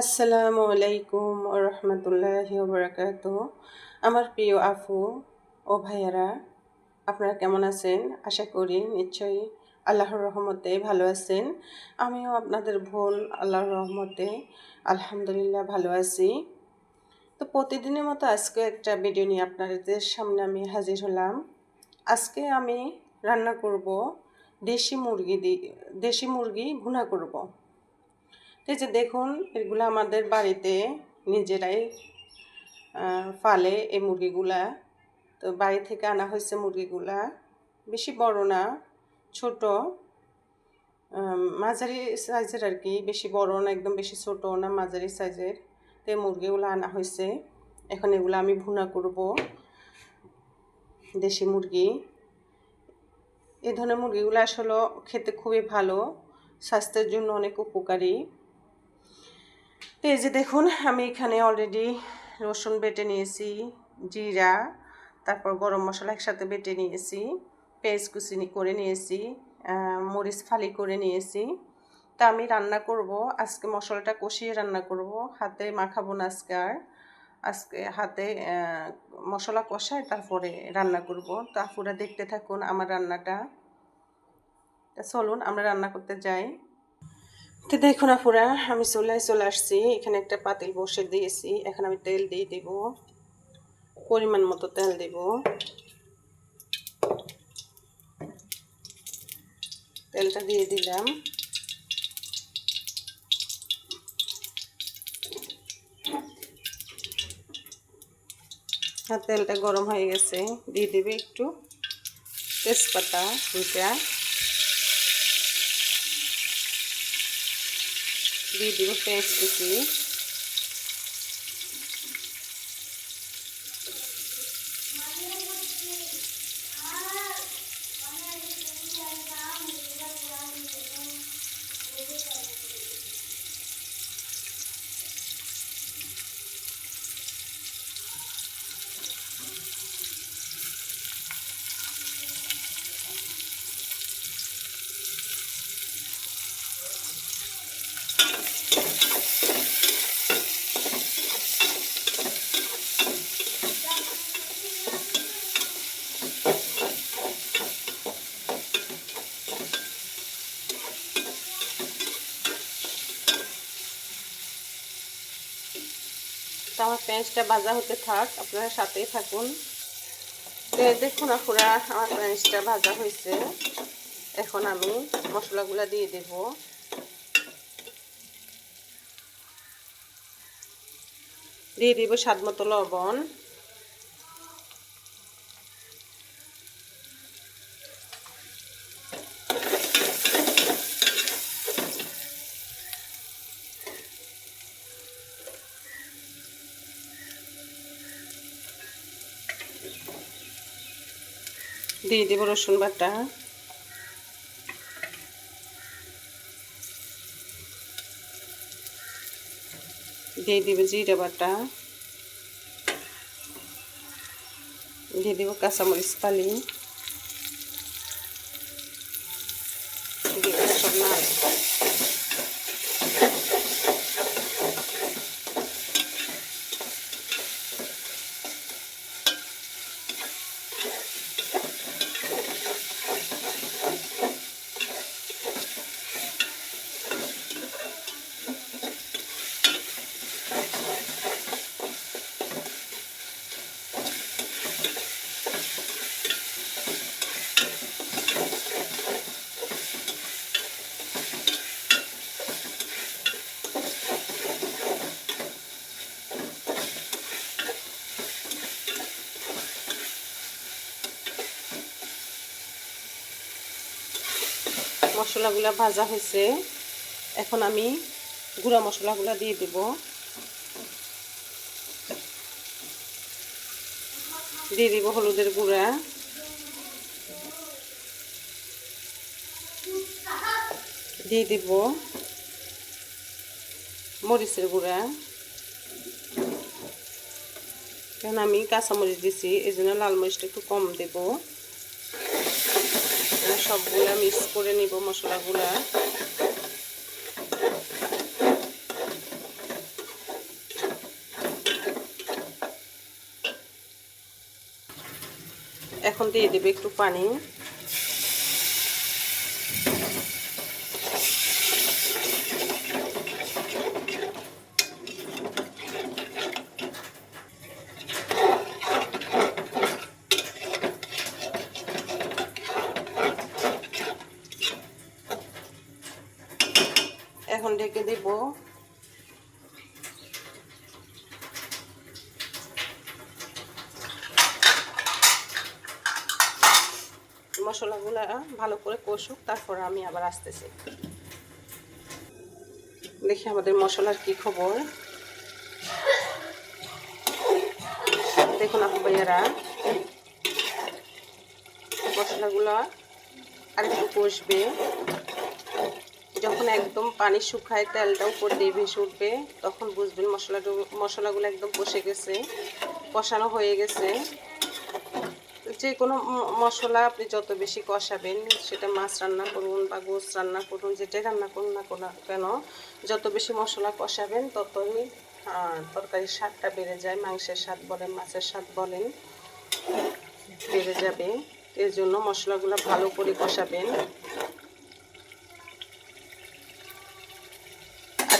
আসসালামু আলাইকুম রহমতুল্লাহ বরাকাত আমার প্রিয় আফু ও ভাইয়ারা, আপনারা কেমন আছেন? আশা করি নিশ্চয়ই আল্লাহর রহমতে ভালো আছেন। আমিও আপনাদের ভুল আল্লাহর রহমতে আলহামদুলিল্লাহ ভালো আছি। তো প্রতিদিনের মতো আজকে একটা ভিডিও নিয়ে আপনাদের সামনে আমি হাজির হলাম। আজকে আমি রান্না করব দেশি মুরগি দিয়ে দেশি মুরগি ভুনা করব। এই যে দেখুন, এগুলো আমাদের বাড়িতে নিজেরাই ফালে এই মুরগিগুলা। তো বাড়ি থেকে আনা হয়েছে মুরগিগুলা। বেশি বড় না, ছোট। মাঝারি সাইজের আর কি, বেশি বড় না, একদম বেশি ছোট না, মাঝারি সাইজের। তো এই মুরগিগুলো আনা হয়েছে। এখন এগুলো আমি ভুনা করব, দেশি মুরগি। এ ধরনের মুরগিগুলো আসলে খেতে খুবই ভালো, স্বাস্থ্যের জন্য অনেক উপকারী। তো এই যে দেখুন, আমি এখানে অলরেডি রসুন বেটে নিয়েছি, জিরা, তারপর গরম মশলা একসাথে বেটে নিয়েছি পেঁয়াজ কুচিনি করে নিয়েছি মরিচ ফালি করে নিয়েছি। তা আমি রান্না করব, আজকে মশলাটা কষিয়ে রান্না করব, হাতে মাখাবো না আজকে আর। আজকে হাতে মশলা কষায় তারপরে রান্না করব। তো আপুরা দেখতে থাকুন আমার রান্নাটা। চলুন, আমরা রান্না করতে যাই। তো দেখুন আপুরা, আমি চলে চলে আসছি। এখানে একটা পাতিল বসে দিয়েছি। এখন আমি তেল দিয়ে দেব। পরিমাণ মতো তেল দেব। তেলটা দিয়ে দিলাম। তেলটা গরম হয়ে গেছে। দিয়ে দেবে একটু তেজপাতা দুটা দিয়ে দিব পেঁয়াজ আমার পেঁয়াজটা ভাজা হতে থাক, আপনারা সাথেই থাকুন। দেখুন আপনারা আমার পেঁয়াজটা ভাজা হয়েছে। এখন আমি মশলাগুলো দিয়ে দেব। দিয়ে দিব স্বাদ মতো লবণ। দিয়ে দেব রসুন বাটা। দিয়ে দিব জিরা বাটা। দিয়ে দিব কাঁচামরিচ পালি দিয়ে সব নাড় মশলাগুলো ভাজা হয়েছে। এখন আমি গুঁড়া মশলাগুলো দিয়ে দেব। দিয়ে দিব হলুদের গুঁড়া। দিয়ে দিব মরিচের গুঁড়া। কারণ আমি কাঁচামরিচ দিছি এই জন্য লাল মরিচটা একটু কম দেবো। সবগুলা মিক্স করে নিব মশলাগুলা। এখন দিয়ে দেবে একটু পানি। দেব। মশলাগুলো ভালো করে কষুক, তারপর আমি আবার আসতেছি। দেখি আমাদের মশলার কি খবর। দেখুন আপু ভাইয়ারা, মশলাগুলো আরেকটু কষবে। যখন একদম পানি শুকায় তেলটা উপর দিয়ে ভেসে উঠবে, তখন বুঝবেন মশলাটা, মশলাগুলো একদম কষে গেছে, কষানো হয়ে গেছে। যে কোনো মশলা আপনি যত বেশি কষাবেন, সেটা মাছ রান্না করুন বা গোস রান্না করুন, যেটাই রান্না করুন না কেন যত বেশি মশলা কষাবেন, ততই তরকারির স্বাদটা বেড়ে যায়, মাংসের স্বাদ বলেন, মাছের স্বাদ বলেন, বেড়ে যাবে। এর জন্য মশলাগুলো ভালো করে কষাবেন।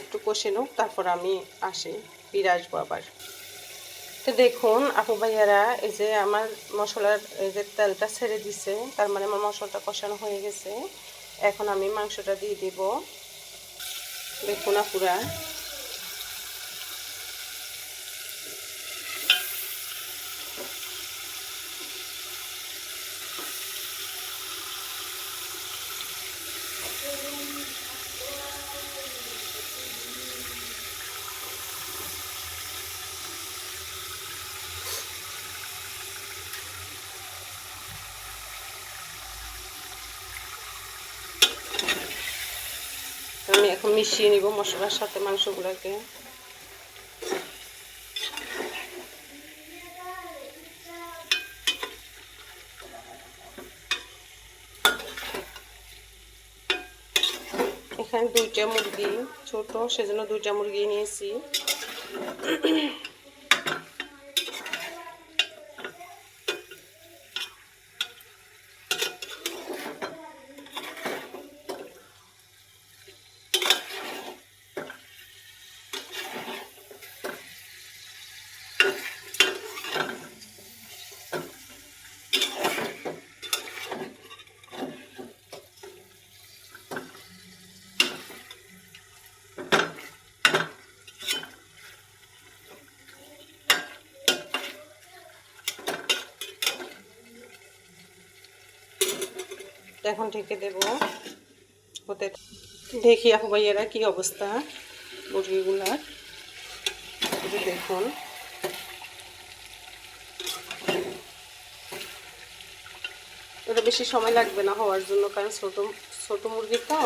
একটু কষে নোক, তারপর আমি আসি, ফিরে আসব আবার। তো দেখুন, আপু ভাইয়ারা, এই যে আমার মশলার, এই যে তেলটা ছেড়ে দিছে, তার মানে আমার মশলাটা কষানো হয়ে গেছে। এখন আমি মাংসটা দিয়ে দিব। দেখুন আপুরা আমি এখন মিশিয়ে নিব মশলার সাথে মাংসগুলোকে। এখানে দুইটা মুরগি ছোট সেজন্য দুইটা মুরগি নিয়েছি। এখন ঢেকে দেব। হতে দেখি আপু ভাইয়েরা কী অবস্থা মুরগিগুলার দেখুন। এটা বেশি সময় লাগবে না হওয়ার জন্য, কারণ ছোট ছোট মুরগি তো।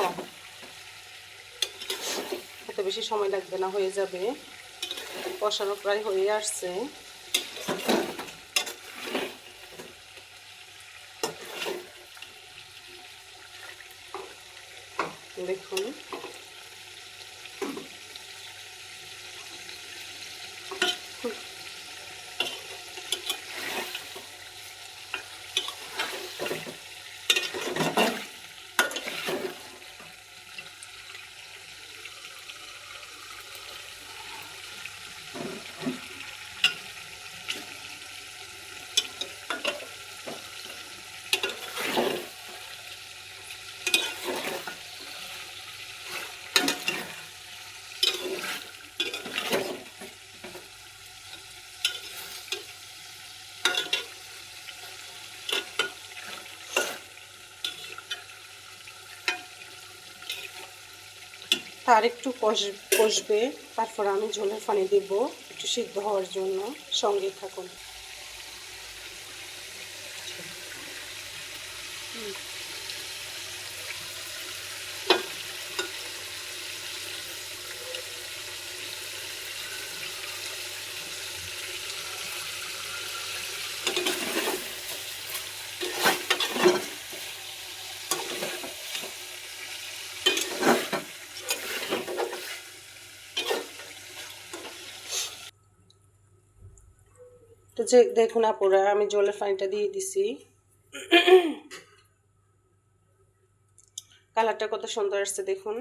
এত বেশি সময় লাগবে না, হয়ে যাবে। কষানো প্রায় হয়ে আসছে। দেখুন। তার একটু কষ, কষবে, তারপর আমি ঝোলের পানি দেবো, একটু সিদ্ধ হওয়ার জন্য সঙ্গে থাকুন। তো যে, দেখুন আপুরা, আমি জলের পানিটা দিয়ে দিছি। কালারটা কত সুন্দর আসছে, দেখুন।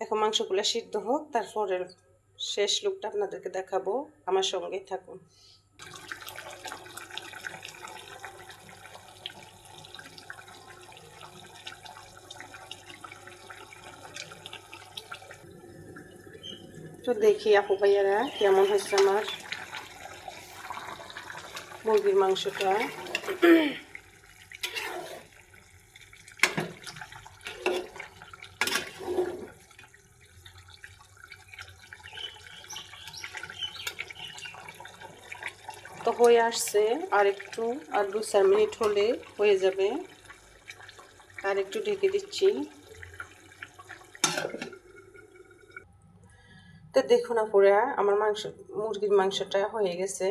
এখন মাংসগুলো সিদ্ধ হোক তারপরে শেষ লুকটা আপনাদেরকে দেখাবো। আমার সঙ্গেই থাকুন। তো দেখি আপু ভাইয়ারা, কেমন হয়েছে আমার? মুরগির মাংসটা। তো হয়ে আসছে, আর একটু আর দু চার মিনিট হলে হয়ে যাবে। আর একটু ঢেকে দিচ্ছি। তো দেখুন আপুরা, আমার মাংস, মুরগির মাংসটা হয়ে গেছে।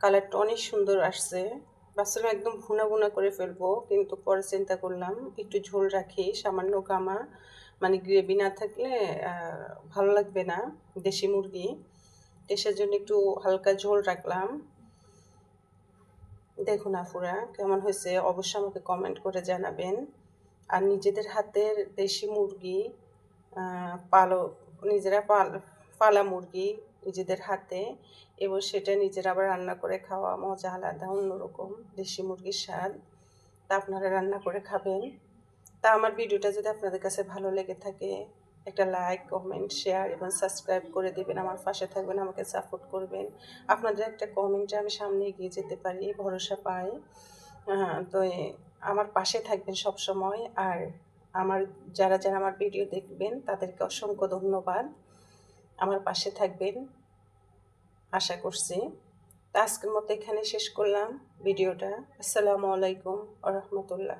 কালারটা অনেক সুন্দর আসছে। ভাবছিলাম একদম ভুনা ভুনা করে ফেলব, কিন্তু পরে চিন্তা করলাম একটু ঝোল রাখি, সামান্য গামা মানে গ্রেভি না থাকলে ভালো লাগবে না দেশি মুরগি। দেশের জন্য একটু হালকা ঝোল রাখলাম। দেখুন আফুরা, কেমন হয়েছে? অবশ্যই আমাকে কমেন্ট করে জানাবেন। আর নিজেদের হাতের দেশি মুরগি পালো, নিজেরা পাল, পালা মুরগি নিজেদের হাতে এবং সেটা নিজেরা আবার রান্না করে খাওয়া, মজা আলাদা, অন্যরকম। দেশি মুরগির স্বাদ, তা আপনারা রান্না করে খাবেন। তা আমার ভিডিওটা যদি আপনাদের কাছে ভালো লেগে থাকে, একটা লাইক কমেন্ট শেয়ার এবং সাবস্ক্রাইব করে দেবেন। আমার পাশে থাকবেন, আমাকে সাপোর্ট করবেন। আপনাদের একটা কমেন্টে আমি সামনে এগিয়ে যেতে পারি, ভরসা পাই। তো আমার পাশে থাকবেন সব সময় আর আমার, যারা যারা আমার ভিডিও দেখবেন, তাদেরকে অসংখ্য ধন্যবাদ। আমার পাশে থাকবেন। আশা করছি। তা আজকের মতো এখানে শেষ করলাম ভিডিওটা। আসসালামু আলাইকুম আ রহমতুল্লাহ।